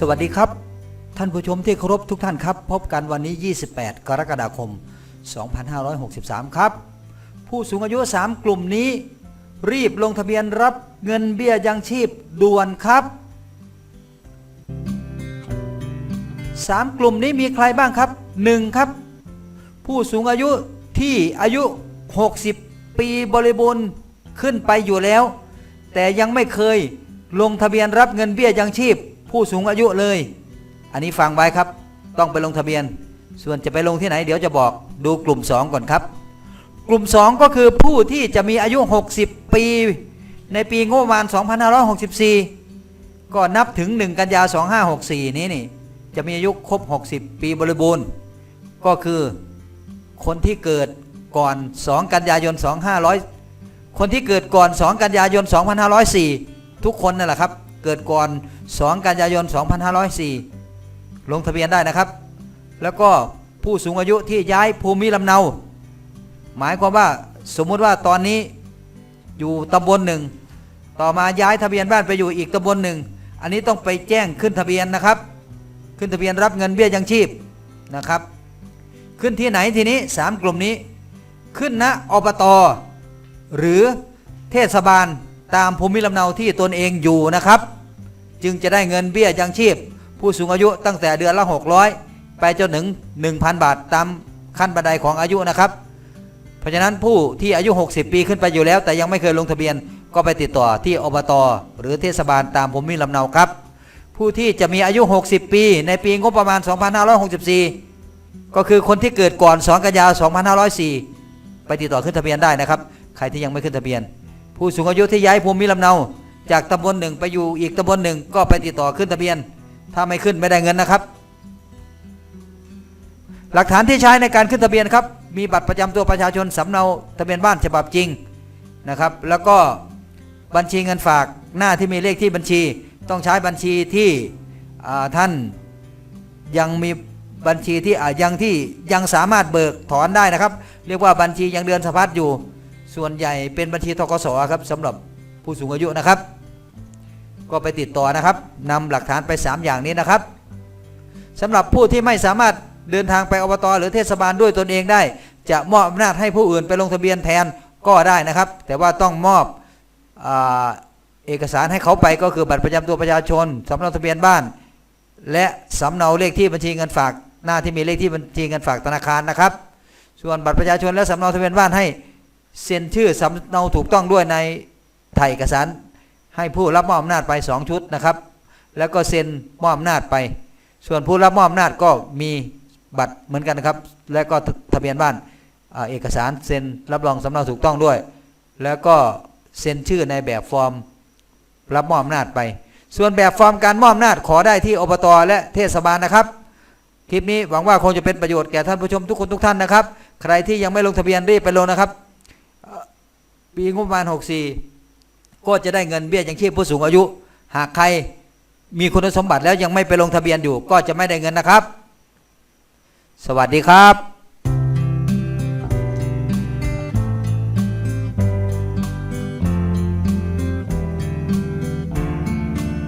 สวัสดีครับ ท่านผู้ชมที่เคารพทุกท่านครับ พบกันวันนี้ 28 กรกฎาคม 2563 ครับ ผู้สูงอายุ 3 กลุ่มนี้ รีบลงทะเบียนรับเงินเบี้ยยังชีพด่วนครับ 3 กลุ่มนี้มีใครบ้างครับ 1 ครับ ผู้สูงอายุที่อายุ 60 ปีบริบูรณ์ขึ้นไปอยู่แล้ว แต่ยังไม่เคยลงทะเบียนรับเงินเบี้ยยังชีพ ผู้สูงอายุเลย อันนี้ฟังไว้ครับต้องไปลงทะเบียน ส่วนจะไปลงที่ไหนเดี๋ยวจะบอกดูกลุ่ม 2 ก่อนครับ กลุ่ม 2 ก็คือผู้ที่จะมีอายุ 60 ปี ในปีงบประมาณ 2564 ก็นับถึง 1 กันยา 2564 นี้นี่จะมีอายุครบ 60 ปีบริบูรณ์ ก็คือคนที่เกิดก่อน 2 กันยายน 2500 คนที่เกิดก่อน 2 กันยายน 2504 ทุกคนนั่นแหละครับ เกิดก่อน 2 กันยายน 2504 ลงทะเบียนได้นะครับ แล้วก็ผู้สูงอายุที่ย้ายภูมิลำเนา หมายความว่าสมมุติว่าตอนนี้อยู่ตำบลหนึ่ง ต่อมาย้ายทะเบียนบ้านไปอยู่อีกตำบลหนึ่ง อันนี้ต้องไปแจ้งขึ้นทะเบียนนะครับ ขึ้นทะเบียนรับเงินเบี้ยยังชีพนะครับ ขึ้นที่ไหนทีนี้สามกลุ่มนี้ ขึ้นณอบตหรือเทศบาลตามภูมิลำเนาที่ตนเองอยู่นะครับ จึงจะได้เงินเบี้ยยังชีพ ผู้สูงอายุตั้งแต่เดือนละ 600 ไปจนถึง 1,000 บาทตามขั้นบันไดของอายุนะครับ เพราะฉะนั้นผู้ที่อายุ 60 ปีขึ้นไปอยู่แล้ว แต่ยังไม่เคยลงทะเบียนก็ไปติดต่อที่อบต หรือเทศบาลตามภูมิลำเนาครับ ผู้ที่จะมีอายุ 60 ปี ในปีงบประมาณ 2564 ก็คือคนที่เกิดก่อน 2 กันยา 2504 ไปติดต่อขึ้นทะเบียนได้นะครับ ใครที่ยังไม่ขึ้นทะเบียน ผู้สูงอายุที่ย้ายภูมิลำเนา จากตำบลหนึ่งไปอยู่อีกตำบลหนึ่งก็ไปติดต่อขึ้นทะเบียน ถ้าไม่ขึ้นไม่ได้เงินนะครับ หลักฐานที่ใช้ในการขึ้นทะเบียนครับ มีบัตรประจำตัวประชาชนสำเนาทะเบียนบ้านฉบับจริงนะครับ แล้วก็บัญชีเงินฝากหน้าที่มีเลขที่บัญชี ต้องใช้บัญชีที่ท่านยังมีบัญชีที่ยังที่ยังสามารถเบิกถอนได้นะครับ เรียกว่าบัญชียังเดือนสะพัดอยู่ ส่วนใหญ่เป็นบัญชีทกสครับสำหรับผู้สูงอายุนะครับ ก็ไปติดต่อนะครับนำหลักฐานไป 3 อย่างนี้นะครับสำหรับผู้ที่ไม่สามารถเดินทางไปอบตหรือเทศบาลด้วยตนเองได้ จะมอบอำนาจให้ผู้อื่นไปลงทะเบียนแทนก็ได้นะครับ แต่ว่าต้องมอบอเอกสารให้เขาไปก็คือบัตรประจำตัวประชาชนสำเนาทะเบียนบ้าน และสำเนาเลขที่บัญชีเงินฝาก หน้าที่มีเลขที่บัญชีเงินฝากธนาคารนะครับ ส่วนบัตรประชาชนและสำเนาทะเบียนบ้านให้เซ็นชื่อสำเนาถูกต้องด้วยในถ่ายเอกสาร ให้ผู้รับมอบอำนาจไป2ชุดนะครับ แล้วก็เซ็นมอบอำนาจไป ส่วนผู้รับมอบอำนาจก็มีบัตรเหมือนกันนะครับ และก็ทะเบียนบ้านอเอกสารเซ็นรับรองสำเนาถูกต้องด้วย แล้วก็เซ็นชื่อในแบบฟอร์มรับมอบอำนาจไป ส่วนแบบฟอร์มการมอบอำนาจขอได้ที่อบตและเทศบาลนะครับคลิปนี้หวังว่าคงจะเป็นประโยชน์แก่ท่านผู้ชมทุกคนทุกท่านนะครับ ใครที่ยังไม่ลงทะเบียนรีบไปลงนะครับ ปีงบประมาณ 64 ก็จะได้เงินเบี้ยยังชีพผู้สูงอายุ หากใครมีคุณสมบัติแล้วยังไม่ไปลงทะเบียนอยู่ ก็จะไม่ได้เงินนะครับ สวัสดีครับ